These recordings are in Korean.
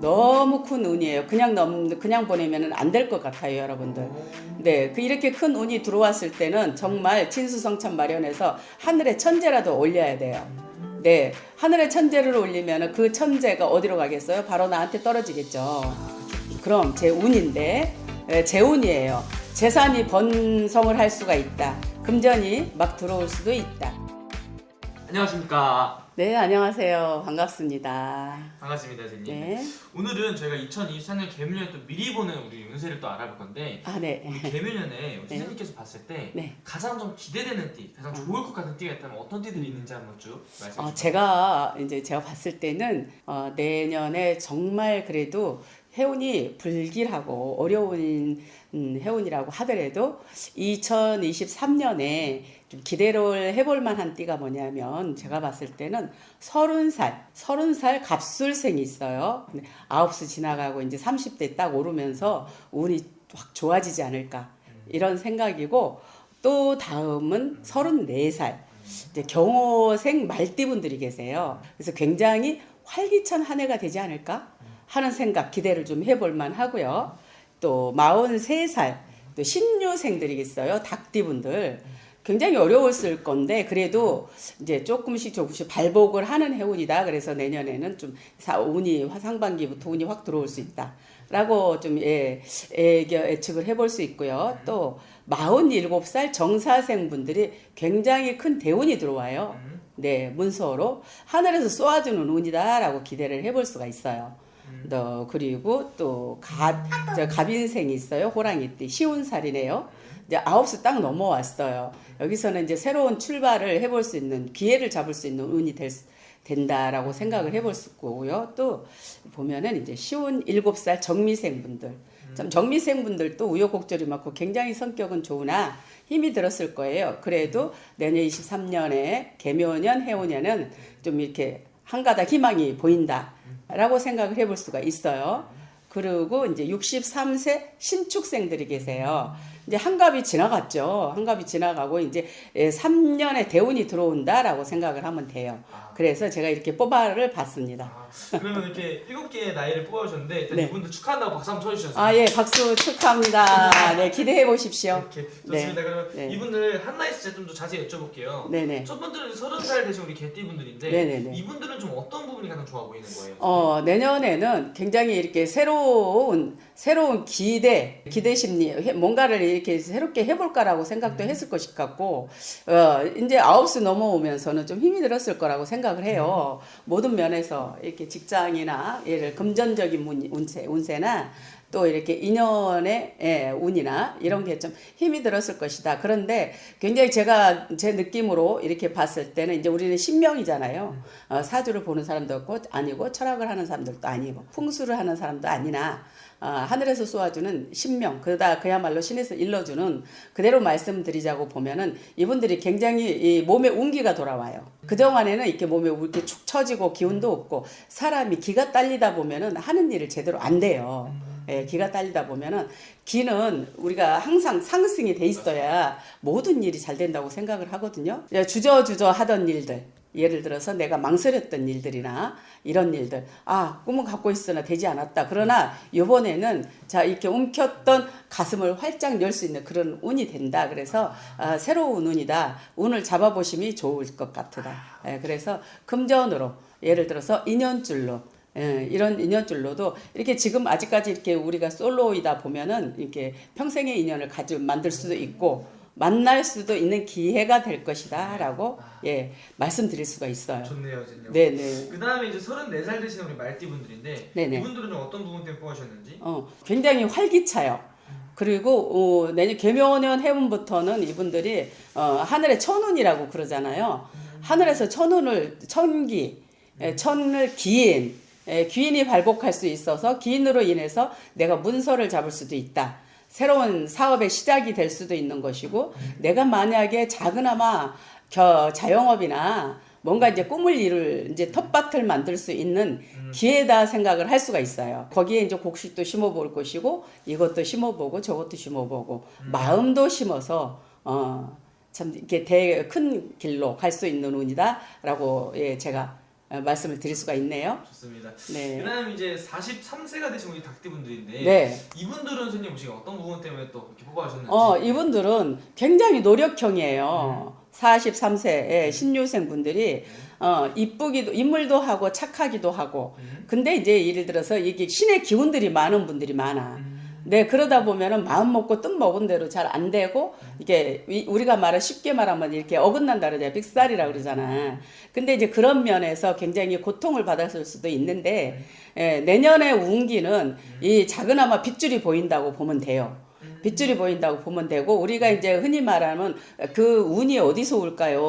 너무 큰 운이에요. 그냥 넘 그냥 보내면은 안 될 것 같아요, 여러분들. 네, 그 이렇게 큰 운이 들어왔을 때는 정말 진수성찬 마련해서 하늘의 천재라도 올려야 돼요. 네, 하늘의 천재를 올리면 그 천재가 어디로 가겠어요? 바로 나한테 떨어지겠죠. 그럼 제 운인데 예, 제 운이에요. 재산이 번성을 할 수가 있다. 금전이 막 들어올 수도 있다. 안녕하십니까. 네, 안녕하세요. 반갑습니다. 반갑습니다, 선생님. 네. 오늘은 저희가 2024년 개묘년에 또 미리 보는 우리 운세를 또 알아볼 건데 아, 네. 우리 개묘년에 우리 선생님께서 봤을 때 네. 가장 좀 기대되는 띠, 가장 좋을 것 같은 띠가 있다면 어떤 띠들이 있는지 한번 쭉 말씀해 어, 주세요. 제가 이제 제가 봤을 때는 어, 내년에 정말 그래도 해운이 불길하고 어려운 음, 해운이라고 하더라도 2023년에 좀 기대를 해볼 만한 띠가 뭐냐면 제가 봤을 때는 서른 살, 서른 살 갑술생이 있어요. 근데 아홉 수 지나가고 이제 30대 딱 오르면서 운이 확 좋아지지 않을까 이런 생각이고 또 다음은 서른 네살 이제 경호생 말띠분들이 계세요. 그래서 굉장히 활기찬 한 해가 되지 않을까 하는 생각 기대를 좀 해볼 만 하고요. 또 43살 또 신유생들이 있어요. 닭띠분들 굉장히 어려웠을 건데 그래도 이제 조금씩 조금씩 발복을 하는 해운이다. 그래서 내년에는 좀 사- 운이 화- 상반기부터 운이 확 들어올 수 있다. 라고 좀 예, 예겨 예측을 해볼 수 있고요. 또 47살 정사생 분들이 굉장히 큰 대운이 들어와요. 음, 네, 문서로 하늘에서 쏘아주는 운이다라고 기대를 해볼 수가 있어요. 음. 또 그리고 또 갑, 저 갑인생이 있어요. 호랑이띠 시운 살이네요. 이제 아홉 수 딱 넘어왔어요. 여기서는 이제 새로운 출발을 해볼 수 있는 기회를 잡을 수 있는 운이 될 수- 된다라고 생각을 해볼 수 있고요. 또 보면은 이제 시운 일곱 살 정미생 분들, 참 정미생 분들도 우여곡절이 많고 굉장히 성격은 좋으나 힘이 들었을 거예요. 그래도 내년 23년에 개묘년 해오년은 좀 이렇게 한 가닥 희망이 보인다라고 생각을 해볼 수가 있어요. 그리고 이제 63세 신축생들이 계세요. 이제 한갑이 지나갔죠. 한갑이 지나가고 이제 3년의 대운이 들어온다라고 생각을 하면 돼요. 아, 그래서 제가 이렇게 뽑아를 봤습니다. 아, 그러면 이렇게 일곱 개의 나이를 뽑아주셨는데 일단 네. 이분들 축하한다고 박수 한번 쳐주셨어요. 아, 예, 박수 축하합니다. 네, 기대해 보십시오. 이렇게 네. 좋습니다. 그러면 네. 이분들 한 나이 진짜 좀더 자세히 여쭤볼게요. 네네. 첫 번째는 서른 살 되신 우리 개띠 분들인데 네네네. 이분들은 좀 어떤 부분이 가장 좋아 보이는 거예요? 어, 내년에는 굉장히 이렇게 새로운, 새로운 기대, 기대 심리, 해- 뭔가를 이렇게 새롭게 해볼까라고 생각도 했을 것이 같고, 어, 이제 아홉 수 넘어오면서는 좀 힘이 들었을 거라고 생각을 해요. 모든 면에서 이렇게 직장이나, 예를 금전적인 문- 운세, 운세나, 또 이렇게 인연의 예, 운이나 이런 게 좀 힘이 들었을 것이다. 그런데 굉장히 제가 제 느낌으로 이렇게 봤을 때는 이제 우리는 신명이잖아요. 어, 사주를 보는 사람도 없고 아니고 철학을 하는 사람들도 아니고 풍수를 하는 사람도 아니나 어, 하늘에서 쏘아주는 신명 그러다 그야말로 신에서 일러주는 그대로 말씀드리자고 보면은 이분들이 굉장히 이 몸에 운기가 돌아와요. 그 동안에는 이렇게 몸에 이렇게 축 처지고 기운도 없고 사람이 기가 딸리다 보면은 하는 일을 제대로 안 돼요. 예, 기가 딸리다 보면은 기는 우리가 항상 상승이 돼 있어야 모든 일이 잘 된다고 생각을 하거든요. 예, 주저주저 하던 일들. 예를 들어서 내가 망설였던 일들이나 이런 일들. 아 꿈은 갖고 있으나 되지 않았다. 그러나 이번에는 자 이렇게 움켰던 가슴을 활짝 열 수 있는 그런 운이 된다. 그래서 아, 새로운 운이다. 운을 잡아보심이 좋을 것 같다. 예, 그래서 금전으로 예를 들어서 인연줄로 예, 이런 인연줄로도 이렇게 지금 아직까지 이렇게 우리가 솔로이다 보면은 이렇게 평생의 인연을 가지 만들 수도 있고 만날 수도 있는 기회가 될 것이다라고 예 말씀드릴 수가 있어요. 좋네요, 선생님. 네네. 그 다음에 이제 34살 되시는 우리 말띠분들인데 네네. 이분들은 좀 어떤 부분 때문에 뽑으셨는지 어 굉장히 활기차요. 그리고 어, 내년 개묘년 해운부터는 이분들이 어, 하늘의 천운이라고 그러잖아요. 하늘에서 천운을 천기, 예, 천을 기인, 예, 기인이 발복할 수 있어서 기인으로 인해서 내가 문서를 잡을 수도 있다. 새로운 사업의 시작이 될 수도 있는 것이고 내가 만약에 작은아마 겨, 자영업이나 뭔가 이제 꿈을 이룰 이제 텃밭을 만들 수 있는 기회다 생각을 할 수가 있어요. 거기에 이제 곡식도 심어볼 것이고 이것도 심어보고 저것도 심어보고 마음도 심어서 어 참 이렇게 대 큰 길로 갈 수 있는 운이다라고 예 제가 어, 말씀을 드릴 수가 있네요. 좋습니다. 네. 그다음 이제 43세가 되신 우리 닭띠분들인데 네. 이분들은 선생님 혹시 어떤 부분 때문에 또 이렇게 뽑아주셨는지 어, 이분들은 굉장히 노력형이에요. 43세 신유생 분들이 어, 이쁘기도 인물도 하고 착하기도 하고. 음. 근데 이제 예를 들어서 이게 신의 기운들이 많은 분들이 많아. 음. 네, 그러다 보면은 마음 먹고 뜻 먹은 대로 잘 안 되고 이게 이- 우리가 말을 쉽게 말하면 이렇게 어긋난다 그러잖아요. 빅살이라 그러잖아. 근데 이제 그런 면에서 굉장히 고통을 받았을 수도 있는데 예, 내년의 운기는 이 작은아마 빗줄이 보인다고 보면 돼요. 빗줄이 보인다고 보면 되고 우리가 이제 흔히 말하는 그 운이 어디서 올까요?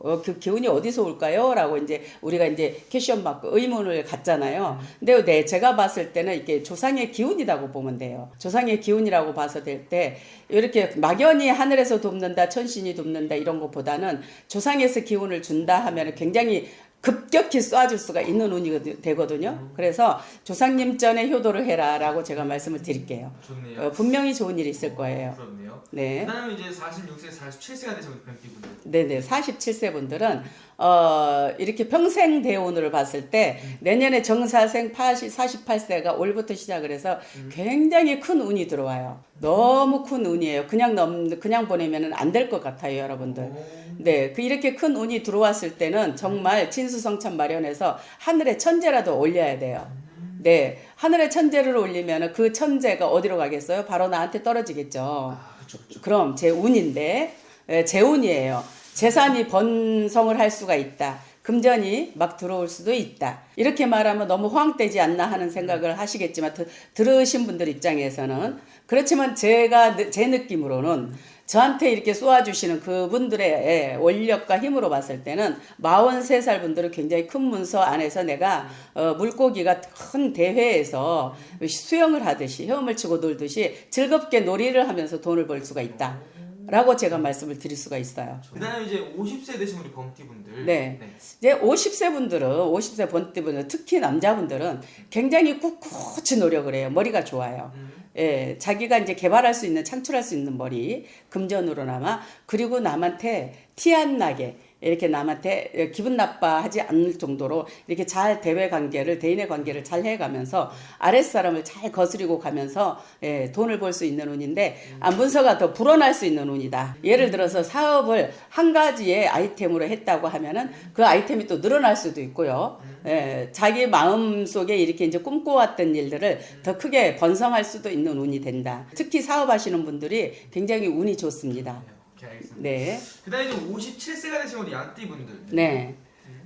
어, 그 기운이 어디서 올까요?라고 이제 우리가 이제 캐션 받고 의문을 갖잖아요. 근데 네, 제가 봤을 때는 이게 조상의 기운이라고 보면 돼요. 조상의 기운이라고 봐서 될 때 이렇게 막연히 하늘에서 돕는다, 천신이 돕는다 이런 것보다는 조상에서 기운을 준다 하면 굉장히 급격히 쏴줄 수가 있는 운이 되거든요. 그래서 조상님 전에 효도를 해라라고 제가 말씀을 드릴게요. 좋네요. 어, 분명히 좋은 일이 있을 거예요. 그렇네요. 네. 그다음에 이제 46세, 47세가 되신 뱀띠분들. 네네. 47세 분들은, 어, 이렇게 평생 대운을 봤을 때, 내년에 정사생 80, 48세가 올부터 시작을 해서 굉장히 큰 운이 들어와요. 너무 큰 운이에요. 그냥 넘, 그냥 보내면은 안 될 것 같아요, 여러분들. 네. 그 이렇게 큰 운이 들어왔을 때는 정말 진수성찬 마련해서 하늘에 천재라도 올려야 돼요. 네. 하늘에 천재를 올리면은 그 천재가 어디로 가겠어요? 바로 나한테 떨어지겠죠. 아. 그럼 제 운인데 예, 제 운이에요. 재산이 번성을 할 수가 있다. 금전이 막 들어올 수도 있다. 이렇게 말하면 너무 호황되지 않나 하는 생각을 하시겠지만 드, 들으신 분들 입장에서는 그렇지만 제가 느- 제 느낌으로는 저한테 이렇게 쏘아주시는 그분들의 예, 원력과 힘으로 봤을 때는 43살 분들은 굉장히 큰 문서 안에서 내가 어, 물고기가 큰 대회에서 수영을 하듯이 헤엄을 치고 놀듯이 즐겁게 놀이를 하면서 돈을 벌 수가 있다. 라고 제가 말씀을 드릴 수가 있어요. 그다음에 이제 50세 되신 우리 범띠분들. 네. 이제 50세 분들은 50세 번띠분은 특히 남자분들은 굉장히 꿋꿋이 노력을 해요. 머리가 좋아요. 음. 예, 자기가 이제 개발할 수 있는 창출할 수 있는 머리 금전으로나마. 그리고 남한테 티 안 나게 이렇게 남한테 기분 나빠하지 않을 정도로 이렇게 잘 대외 관계를 대인의 관계를 잘 해가면서 아랫사람을 잘 거스리고 가면서 예, 돈을 벌 수 있는 운인데 안분서가 더 불어날 수 있는 운이다. 예를 들어서 사업을 한 가지의 아이템으로 했다고 하면은 그 아이템이 또 늘어날 수도 있고요. 예, 자기 마음 속에 이렇게 이제 꿈꿔왔던 일들을 더 크게 번성할 수도 있는 운이 된다. 특히 사업하시는 분들이 굉장히 운이 좋습니다. 네, 오케이 알겠습니다. 네. 그다음에 이제 57세가 되신 우리 양띠 분들. 네.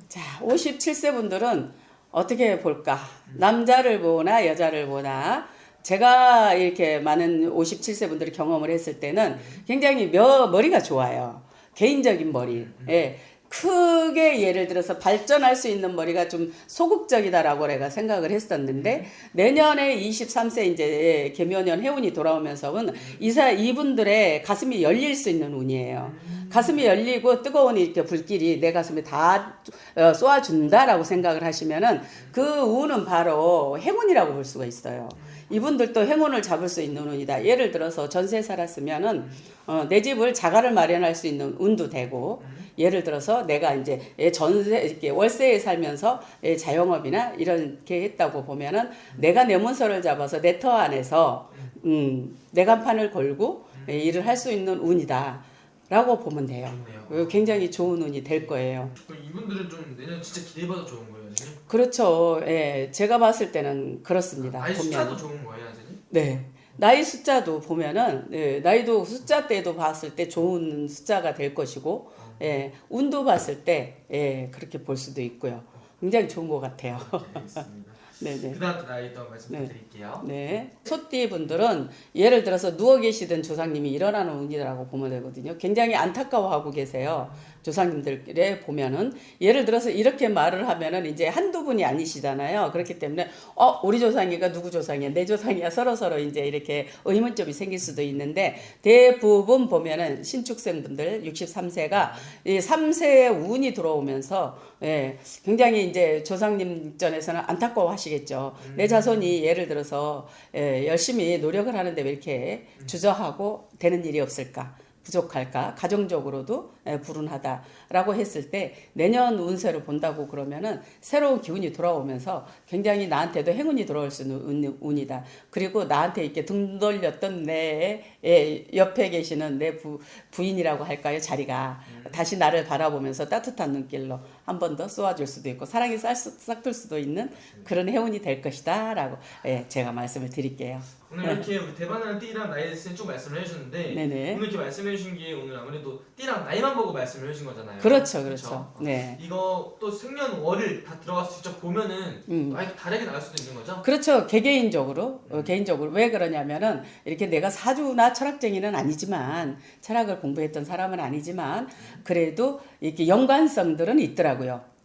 자, 57세 분들은 어떻게 볼까? 남자를 보나 여자를 보나 제가 이렇게 많은 57세 분들이 경험을 했을 때는 굉장히 며, 머리가 좋아요. 개인적인 머리. 예. 크게 예를 들어서 발전할 수 있는 머리가 좀 소극적이다라고 내가 생각을 했었는데 내년에 23세 이제 개묘년 해운이 돌아오면서는 이사 이분들의 가슴이 열릴 수 있는 운이에요. 가슴이 열리고 뜨거운 이렇게 불길이 내 가슴에 다 어, 쏘아준다라고 생각을 하시면은 그 운은 바로 행운이라고 볼 수가 있어요. 이분들도 행운을 잡을 수 있는 운이다. 예를 들어서 전세 살았으면은 어, 내 집을 자가를 마련할 수 있는 운도 되고 예를 들어서 내가 이제 예, 전세 이렇게 월세에 살면서 예, 자영업이나 이렇게 했다고 보면은 내가 내 문서를 잡아서 내 터 안에서 음, 내 간판을 걸고 예, 일을 할 수 있는 운이다 라고 보면 돼요. 좋네요. 어, 굉장히 좋은 운이 될 거예요. 이분들은 좀 내년 진짜 기대해봐도 좋은 거예요, 선생님? 그렇죠. 예, 제가 봤을 때는 그렇습니다. 아니 보면. 숫자도 좋은 거예요, 선생님? 네. 나이 숫자도 보면은 네, 나이도 숫자 때도 봤을 때 좋은 숫자가 될 것이고 예, 운도 봤을 때 예, 그렇게 볼 수도 있고요. 굉장히 좋은 것 같아요. 알겠습니다. 네, 네. 그다음 또 나이 또 말씀드릴게요. 네. 소띠 분들은 예를 들어서 누워 계시던 조상님이 일어나는 운이라고 보면 되거든요. 굉장히 안타까워하고 계세요. 조상님들에 보면은 예를 들어서 이렇게 말을 하면은 이제 한두 분이 아니시잖아요. 그렇기 때문에 어 우리 조상이가 누구 조상이야 내 조상이야 서로 서로 이제 이렇게 의문점이 생길 수도 있는데 대부분 보면은 신축생 분들 63세가 이 3세의 운이 들어오면서 예, 굉장히 이제 조상님 전에서는 안타까워하시 겠죠. 내 자손이 예를 들어서 예, 열심히 노력을 하는데 왜 이렇게 주저하고 되는 일이 없을까? 부족할까? 가정적으로도 예, 불운하다라고 했을 때 내년 운세를 본다고 그러면은 새로운 기운이 돌아오면서 굉장히 나한테도 행운이 돌아올 수 있는 운- 운이다. 그리고 나한테 이렇게 등 돌렸던 내 예, 옆에 계시는 내 부, 부인이라고 할까요? 자리가 다시 나를 바라보면서 따뜻한 눈길로 한 번 더 쏘아줄 수도 있고 사랑이 싹, 싹들 수도 있는 그런 행운이 될 것이다 라고 예, 제가 말씀을 드릴게요. 오늘 이렇게 우리 대박나는 띠랑 나이에 대해서 쭉 말씀을 해주셨는데 네네. 오늘 이렇게 말씀해 주신 게 오늘 아무래도 띠랑 나이만 보고 말씀을 해주신 거잖아요. 그렇죠, 그렇죠. 그쵸? 네. 이거 또 생년월일 다 들어가서 직접 보면은 음. 아예 다르게 나올 수도 있는 거죠? 그렇죠. 개개인적으로 어, 개인적으로 왜 그러냐면은 이렇게 내가 사주나 철학쟁이는 아니지만 철학을 공부했던 사람은 아니지만 그래도 이렇게 연관성들은 있더라고요.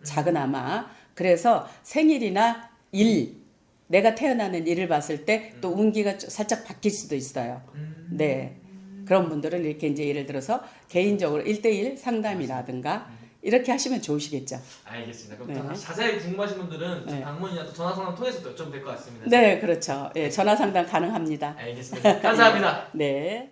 작은아마 그래서 생일이나 일 내가 태어나는 일을 봤을 때 또 운기가 좀 살짝 바뀔 수도 있어요. 음. 네. 그런 분들은 이렇게 이제 예를 들어서 개인적으로 일대일 상담이라든가 이렇게 하시면 좋으시겠죠. 알겠습니다. 그럼 네. 더 자세히 궁금하신 분들은 네. 방문이나 또 전화 상담 통해서 또 여쭤보면 될것 같습니다. 네, 그렇죠. 예, 전화 상담 가능합니다. 알겠습니다. 감사합니다. 네.